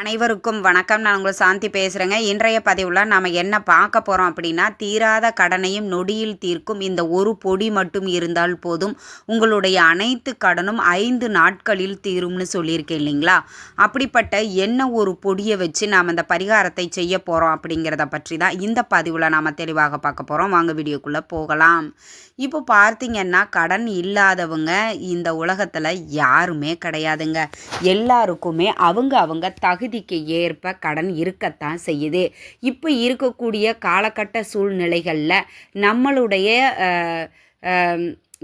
அனைவருக்கும் வணக்கம். நான் உங்களை சாந்தி பேசுகிறேங்க இன்றைய பதிவில் நாம் என்ன பார்க்க போகிறோம் அப்படின்னா தீராத கடனையும் நொடியில் தீர்க்கும் இந்த ஒரு பொடி மட்டும் இருந்தால் போதும். உங்களுடைய அனைத்து கடனும் ஐந்து நாட்களில் தீரும்னு சொல்லியிருக்கேன் இல்லைங்களா? அப்படிப்பட்ட என்ன ஒரு பொடியை வச்சு நாம் இந்த பரிகாரத்தை செய்ய போகிறோம் அப்படிங்கிறத பற்றி தான் இந்த பதிவில் நாம் தெளிவாக பார்க்க போகிறோம் வாங்க வீடியோக்குள்ளே போகலாம். இப்போ பார்த்தீங்கன்னா கடன் இல்லாதவங்க இந்த உலகத்தில் யாருமே கிடையாதுங்க. எல்லாருக்குமே அவங்க அவங்க தகுதிக்கு ஏற்ப கடன் இருக்கத்தான் செய்யுது. இப்போ இருக்கக்கூடிய காலகட்ட சூழ்நிலைகளில் நம்மளுடைய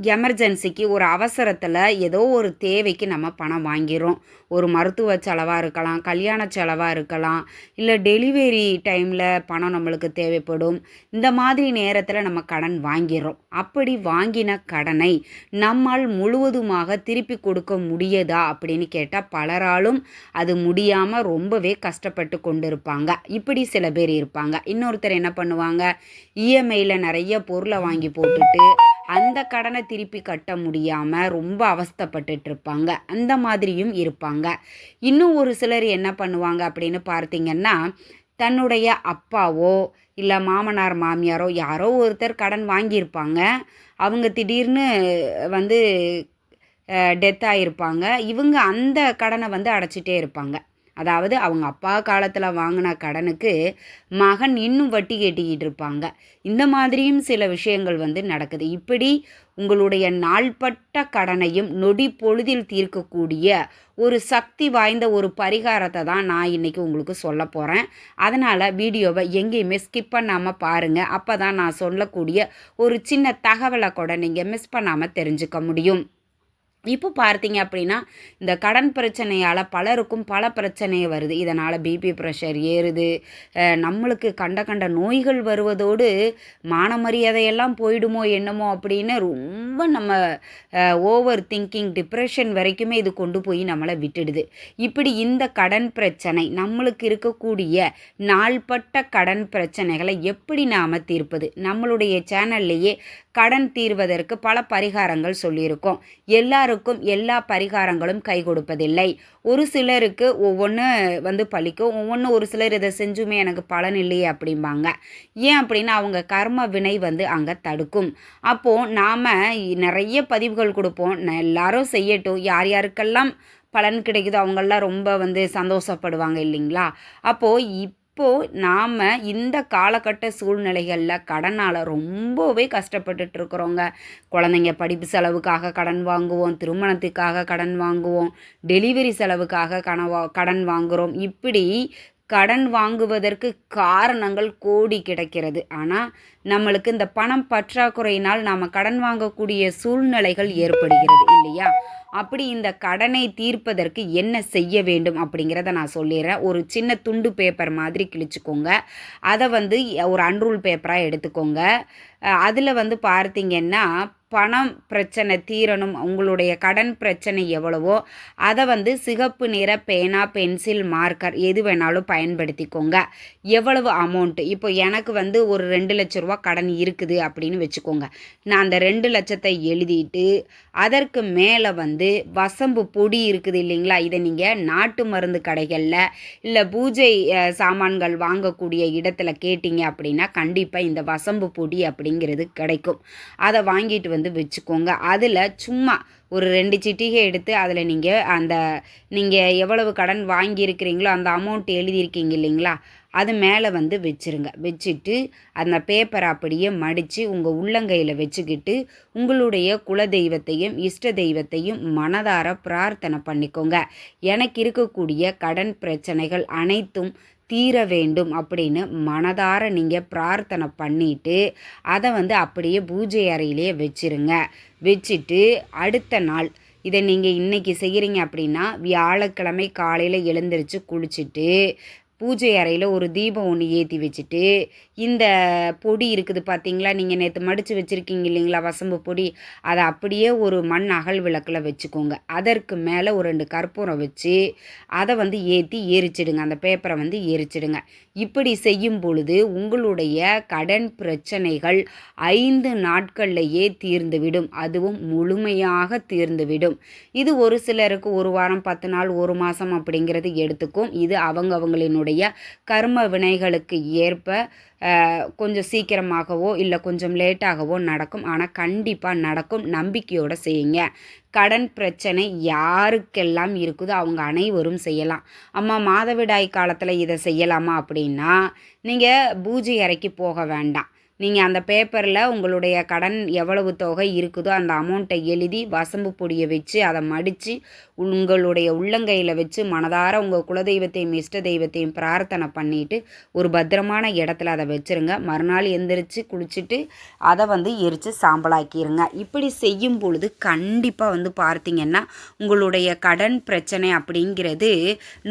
எமர்ஜென்சிக்கு ஒரு அவசரத்தில் ஏதோ ஒரு தேவைக்கு நம்ம பணம் வாங்கிறோம் ஒரு மருத்துவ செலவாக இருக்கலாம் கல்யாண செலவாக இருக்கலாம் இல்லை டெலிவரி டைமில் பணம் நம்மளுக்கு தேவைப்படும். இந்த மாதிரி நேரத்தில் நம்ம கடன் வாங்கிறோம் அப்படி வாங்கின கடனை நம்மால் முழுவதுமாக திருப்பி கொடுக்க முடியதா அப்படின்னு கேட்டால் பலராலும் அது முடியாமல் ரொம்பவே கஷ்டப்பட்டு கொண்டு இருப்பாங்க இப்படி சில பேர் இருப்பாங்க. இன்னொருத்தர் என்ன பண்ணுவாங்க? இஎம்ஐயில் நிறைய பொருளை வாங்கி போட்டுட்டு அந்த கடனை திருப்பி கட்ட முடியாமல் ரொம்ப அவஸ்தப்பட்டுட்டு இருப்பாங்க அந்த மாதிரியும் இருப்பாங்க. இன்னும் ஒரு சிலர் என்ன பண்ணுவாங்க அப்படின்னு பார்த்தீங்கன்னா தன்னுடைய அப்பாவோ இல்லை மாமனார் மாமியாரோ யாரோ ஒருத்தர் கடன் வாங்கியிருப்பாங்க. அவங்க திடீர்னு வந்து டெத் ஆகிருப்பாங்க இவங்க அந்த கடனை வந்து அடைச்சிட்டே இருப்பாங்க. அதாவது அவங்க அப்பா காலத்தில் வாங்கின கடனுக்கு மகன் இன்னும் வட்டி கேட்டிக்கிட்டு இருப்பாங்க. இந்த மாதிரியும் சில விஷயங்கள் வந்து நடக்குது. இப்படி உங்களுடைய நாள்பட்ட கடனையும் நொடி பொழுதில் தீர்க்கக்கூடிய ஒரு சக்தி வாய்ந்த ஒரு பரிகாரத்தை தான் நான் இன்றைக்கி உங்களுக்கு சொல்ல போகிறேன் அதனால் வீடியோவை எங்கேயுமே ஸ்கிப் பண்ணாமல் பாருங்கள் அப்போ தான் நான் சொல்லக்கூடிய ஒரு சின்ன தகவலை கூட நீங்கள் மிஸ் பண்ணாமல் தெரிஞ்சுக்க முடியும். இப்போ பார்த்தீங்க அப்படின்னா இந்த கடன் பிரச்சனையால் பலருக்கும் பல பிரச்சனை வருது. இதனால் பிபி ப்ரெஷர் ஏறுது. நம்மளுக்கு கண்ட கண்ட நோய்கள் வருவதோடு மான மரியாதையெல்லாம் போயிடுமோ என்னமோ அப்படின்னு ரொம்ப நம்ம ஓவர் திங்கிங் டிப்ரெஷன் வரைக்குமே இது கொண்டு போய் நம்மளை விட்டுடுது. இப்படி இந்த கடன் பிரச்சனை நம்மளுக்கு இருக்கக்கூடிய நாள்பட்ட கடன் பிரச்சனைகளை எப்படி நாம் தீர்ப்பது? நம்மளுடைய சேனல்லையே கடன் தீர்வதற்கு பல பரிகாரங்கள் சொல்லியிருக்கோம். எல்லாருக்கும் எல்லா பரிகாரங்களும் கை கொடுப்பதில்லை. ஒரு சிலருக்கு ஒவ்வொன்று வந்து பழிக்கும். ஒவ்வொன்று ஒரு சிலர் இதை செஞ்சுமே எனக்கு பலன் இல்லையே அப்படிம்பாங்க. ஏன் அப்படின்னா அவங்க கர்ம வினை வந்து அங்கே தடுக்கும். அப்போது நாம் நிறைய பதிவுகள் கொடுப்போம். எல்லாரும் செய்யட்டும். யார் யாருக்கெல்லாம் பலன் கிடைக்குதோ அவங்கெல்லாம் ரொம்ப வந்து சந்தோஷப்படுவாங்க இல்லைங்களா? அப்போது இப் இப்போது நாம் இந்த காலகட்ட சூழ்நிலைகளில் கடனால் ரொம்பவே கஷ்டப்பட்டுட்டு இருக்கிறோங்க குழந்தைங்க படிப்பு செலவுக்காக கடன் வாங்குவோம் திருமணத்துக்காக கடன் வாங்குவோம் டெலிவரி செலவுக்காக கனவா கடன் வாங்குகிறோம் இப்படி கடன் வாங்குவதற்கு காரணங்கள் கோடி கிடைக்கிறது. ஆனால் நம்மளுக்கு இந்த பணம் பற்றாக்குறையினால் நாம் கடன் வாங்கக்கூடிய சூழ்நிலைகள் ஏற்படுகிறது இல்லையா? அப்படி இந்த கடனை தீர்ப்பதற்கு என்ன செய்ய வேண்டும் அப்படிங்கிறத நான் சொல்லிடுறேன். ஒரு சின்ன துண்டு பேப்பர் மாதிரி கிழிச்சுக்கோங்க. அதை வந்து ஒரு அன்ரூல் பேப்பராக எடுத்துக்கோங்க. அதில் வந்து பார்த்தீங்கன்னா பணம் பிரச்சனை தீரணும் உங்களுடைய கடன் பிரச்சனை எவ்வளவோ அதை வந்து சிகப்பு நிற பேனா பென்சில் மார்க்கர் எது வேணாலும் பயன்படுத்திக்கோங்க. எவ்வளவு அமௌண்ட்டு இப்போ எனக்கு வந்து ஒரு ரெண்டு லட்ச ரூபா கடன் இருக்குது அப்படின்னு வச்சுக்கோங்க. நான் அந்த ரெண்டு லட்சத்தை எழுதிட்டு அதற்கு மேலே வந்து வசம்பு பொடி இருக்குது இல்லைங்களா? இதை நீங்கள் நாட்டு மருந்து கடைகளில் இல்லை பூஜை சாமான்கள் வாங்கக்கூடிய இடத்துல கேட்டிங்க அப்படின்னா கண்டிப்பாக இந்த வசம்பு பொடி அப்படி அப்படிங்கிறது கிடைக்கும். அதை வாங்கிட்டு வந்து வச்சுக்கோங்க. அதில் சும்மா ஒரு ரெண்டு சிட்டிகை எடுத்து அதில் நீங்கள் அந்த நீங்கள் எவ்வளவு கடன் வாங்கியிருக்கிறீங்களோ அந்த அமௌண்ட் எழுதியிருக்கீங்க இல்லைங்களா? அது மேலே வந்து வச்சுருங்க. வச்சுட்டு அந்த பேப்பரை அப்படியே மடித்து உங்கள் உள்ளங்கையில் வச்சுக்கிட்டு உங்களுடைய குல தெய்வத்தையும் இஷ்ட தெய்வத்தையும் மனதார பிரார்த்தனை பண்ணிக்கோங்க. எனக்கு இருக்கக்கூடிய கடன் பிரச்சனைகள் அனைத்தும் தீர வேண்டும் அப்படின்னு மனதார நீங்கள் பிரார்த்தனை பண்ணிட்டு அதை வந்து அப்படியே பூஜை அறையிலேயே வச்சிருங்க. வச்சுட்டு அடுத்த நாள் இதை நீங்கள் இன்றைக்கி செய்கிறீங்க அப்படின்னா வியாழக்கிழமை காலையில் எழுந்திரிச்சு குளிச்சுட்டு பூஜை அறையில் ஒரு தீபம் ஒன்று ஏற்றி வச்சுட்டு இந்த பொடி இருக்குது பார்த்தீங்களா நீங்கள் நேற்று மடித்து வச்சுருக்கீங்க இல்லைங்களா? வசம்பு பொடி. அதை அப்படியே ஒரு மண் அகல் விளக்கில் வச்சுக்கோங்க. அதற்கு மேலே ஒரு ரெண்டு கற்பூரம் வச்சு அதை வந்து ஏற்றி எரிச்சிடுங்க. அந்த பேப்பரை வந்து எரிச்சிடுங்க. இப்படி செய்யும் பொழுது உங்களுடைய கடன் பிரச்சனைகள் ஐந்து நாட்கள்லையே தீர்ந்துவிடும். அதுவும் முழுமையாக தீர்ந்துவிடும். இது ஒரு சிலருக்கு ஒரு வாரம் பத்து நாள் ஒரு மாதம் அப்படிங்கிறது எடுத்துக்கும். இது அவங்கவங்களினுடைய அவங்களினுடைய கர்ம வினைகளுக்கு ஏற்ப கொஞ்சம் சீக்கிரமாகவோ இல்லை கொஞ்சம் லேட்டாகவோ நடக்கும். ஆனால் கண்டிப்பாக நடக்கும். நம்பிக்கையோடு செய்யுங்க. கடன் பிரச்சனை யாருக்கெல்லாம் இருக்குதோ அவங்க அனைவரும் செய்யலாம். அம்மா மாதவிடாய் காலத்தில் இதை செய்யலாமா அப்படின்னா நீங்கள் பூஜை அறைக்கு போக வேண்டாம். நீங்கள் அந்த பேப்பரில் உங்களுடைய கடன் எவ்வளவு தொகை இருக்குதோ அந்த அமௌண்ட்டை எழுதி வசம்பு பொடியை வச்சு அதை மடித்து உங்களுடைய உள்ளங்கையில் வச்சு மனதார உங்கள் குலதெய்வத்தையும் இஷ்ட தெய்வத்தையும் பிரார்த்தனை பண்ணிவிட்டு ஒரு பத்திரமான இடத்துல அதை வச்சுருங்க. மறுநாள் எந்திரிச்சு குளிச்சுட்டு அதை வந்து எரித்து சாம்பலாக்கிடுங்க இப்படி செய்யும் பொழுது கண்டிப்பாக வந்து பார்த்திங்கன்னா உங்களுடைய கடன் பிரச்சனை அப்படிங்கிறது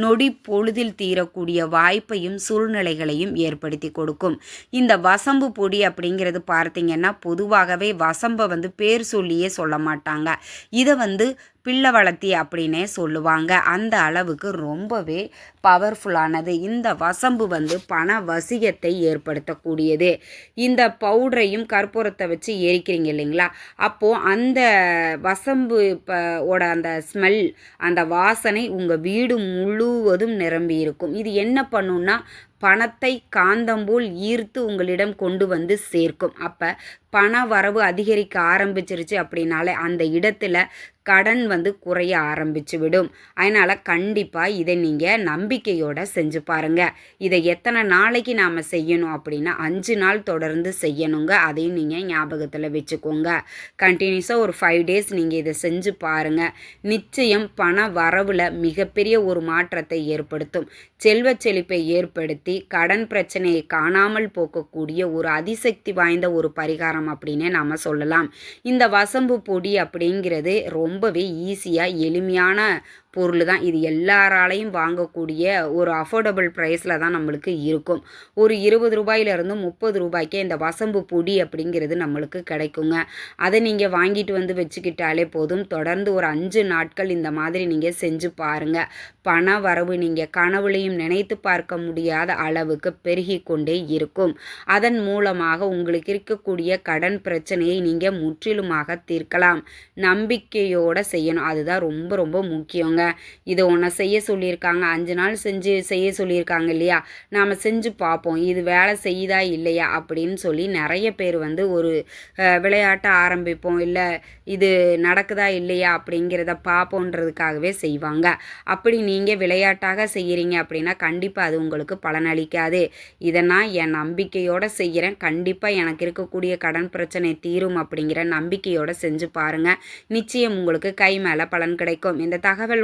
நொடி பொழுதில் தீரக்கூடிய வாய்ப்பையும் சூழ்நிலைகளையும் ஏற்படுத்தி கொடுக்கும். இந்த வசம்பு பொடி கொடி அப்படிங்கிறது பார்த்தீங்கன்னா பொதுவாகவே வசம்பை வந்து பேர் சொல்லியே சொல்ல மாட்டாங்க. இதை வந்து பிள்ளை வளர்த்தி அப்படின்னே சொல்லுவாங்க. அந்த அளவுக்கு ரொம்பவே பவர்ஃபுல்லானது இந்த வசம்பு வந்து பண வசியத்தை ஏற்படுத்தக்கூடியது. இந்த பவுடரையும் கற்பூரத்தை வச்சு எரிக்கிறீங்க இல்லைங்களா? அப்போது அந்த வசம்பு ஓட அந்த ஸ்மெல் அந்த வாசனை உங்கள் வீடு முழுவதும் நிரம்பி இருக்கும். இது என்ன பண்ணுன்னா பணத்தை காந்தம்போல் ஈர்த்து உங்களிடம் கொண்டு வந்து சேர்க்கும். அப்போ பண வரவு அதிகரிக்க ஆரம்பிச்சிருச்சு அப்படின்னாலே அந்த இடத்துல கடன் வந்து குறைய ஆரம்பிச்சு விடும். அதனால் கண்டிப்பாக இதை நீங்கள் நம்பிக்கையோடு செஞ்சு பாருங்கள் இதை எத்தனை நாளைக்கு நாம் செய்யணும் அப்படின்னா அஞ்சு நாள் தொடர்ந்து செய்யணுங்க. அதையும் நீங்கள் ஞாபகத்தில் வச்சுக்கோங்க. கண்டினியூஸாக ஒரு ஃபைவ் டேஸ் நீங்கள் இதை செஞ்சு பாருங்கள் நிச்சயம் பண வரவில் மிகப்பெரிய ஒரு மாற்றத்தை ஏற்படுத்தும். செல்வ செழிப்பை ஏற்படுத்தி கடன் பிரச்சனையை காணாமல் போக்கக்கூடிய ஒரு அதிசக்தி வாய்ந்த ஒரு பரிகாரம் அப்படின்னு நாம் சொல்லலாம். இந்த வசம்பு பொடி அப்படிங்கிறது ரொம்பவே ஈஸியாக எளிமையான பொருள் தான். இது எல்லாராலையும் வாங்கக்கூடிய ஒரு அஃபோர்டபுள் ப்ரைஸில் தான் நம்மளுக்கு இருக்கும். ஒரு இருபது ரூபாயிலிருந்து முப்பது ரூபாய்க்கே இந்த வசம்பு பொடி அப்படிங்கிறது நம்மளுக்கு கிடைக்குங்க. அதை நீங்கள் வாங்கிட்டு வந்து வச்சுக்கிட்டாலே போதும். தொடர்ந்து ஒரு அஞ்சு நாட்கள் இந்த மாதிரி நீங்கள் செஞ்சு பாருங்கள் பண வரவு நீங்கள் கனவுலையும் நினைத்து பார்க்க முடியாத அளவுக்கு பெருகி கொண்டே இருக்கும். அதன் மூலமாக உங்களுக்கு இருக்கக்கூடிய கடன் பிரச்சனையை நீங்கள் முற்றிலுமாக தீர்க்கலாம். நம்பிக்கையோடு செய்யணும். அதுதான் ரொம்ப ரொம்ப முக்கியங்க. இதை ஒன்று செய்ய சொல்லியிருக்காங்க. அஞ்சு நாள் செஞ்சு செய்ய சொல்லியிருக்காங்க இல்லையா? நாம் செஞ்சு பார்ப்போம். இது வேலை செய்யுதா இல்லையா? அப்படின்னு சொல்லி நிறைய பேர் வந்து ஒரு விளையாட்டை ஆரம்பிப்போம். இல்லை இது நடக்குதா இல்லையா? அப்படிங்கிறத பார்ப்போன்றதுக்காகவே செய்வாங்க. அப்படி நீங்கள் விளையாட்டாக செய்கிறீங்க அப்படின்னா கண்டிப்பாக அது உங்களுக்கு பலனளிக்காது. இதை நான் என் நம்பிக்கையோடு செய்கிறேன் கண்டிப்பாக எனக்கு இருக்கக்கூடிய கடன் பிரச்சனை தீரும் அப்படிங்கிற நம்பிக்கையோடு செஞ்சு பாருங்கள் நிச்சயம் உங்களுக்கு கை மேலே பலன் கிடைக்கும். இந்த தகவல்